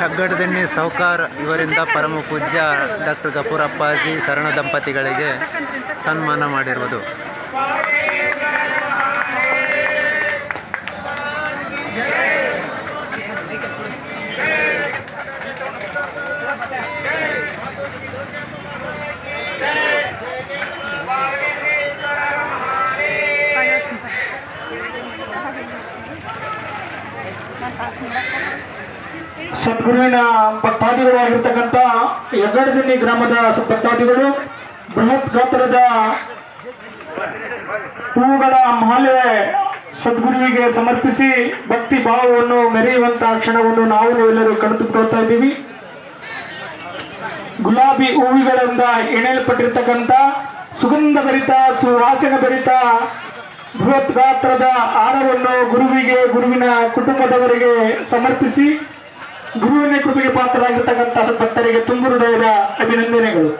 ಹೆಗ್ಗಡದೆಣ್ಣಿ ಸೌಕಾರ್ ಇವರಿಂದ ಪರಮ ಪೂಜ್ಯ ಡಾಕ್ಟರ್ ಗಪೂರಪ್ಪಾಜಿ ಶರಣ ದಂಪತಿಗಳಿಗೆ ಸನ್ಮಾನ ಮಾಡಿರುವುದು. ಸದ್ಗುರುವಿನ ಭಕ್ತಾದಿಗಳಾಗಿರ್ತಕ್ಕಂಥ ಯಗ್ಗಡದಿನ್ನಿ ಗ್ರಾಮದ ಭಕ್ತಾದಿಗಳು ಬೃಹತ್ ಗಾತ್ರದ ಹೂವುಗಳ ಮಾಲೆ ಸದ್ಗುರುವಿಗೆ ಸಮರ್ಪಿಸಿ ಭಕ್ತಿ ಭಾವವನ್ನು ಮೆರೆಯುವಂತಹ ಕ್ಷಣವನ್ನು ನಾವು ಎಲ್ಲರೂ ಕಣ್ತುಕೊಳ್ತಾ ಇದ್ದೀವಿ. ಗುಲಾಬಿ ಹೂವಿಗಳಿಂದ ಎಣೆಯಲ್ಪಟ್ಟಿರ್ತಕ್ಕಂಥ ಸುಗಂಧ ಭರಿತ ಸುವಾಸನೆ ಭರಿತ ಬೃಹತ್ ಗಾತ್ರದ ಹಾರವನ್ನು ಗುರುವಿಗೆ ಗುರುವಿನ ಕುಟುಂಬದವರಿಗೆ ಸಮರ್ಪಿಸಿ ಗುರುವಿನ ಕೃತಿಗೆ ಪಾತ್ರರಾಗಿರ್ತಕ್ಕಂಥ ಭಕ್ತರಿಗೆ ತುಂಬು ಹೃದಯದ ಅಭಿನಂದನೆಗಳು.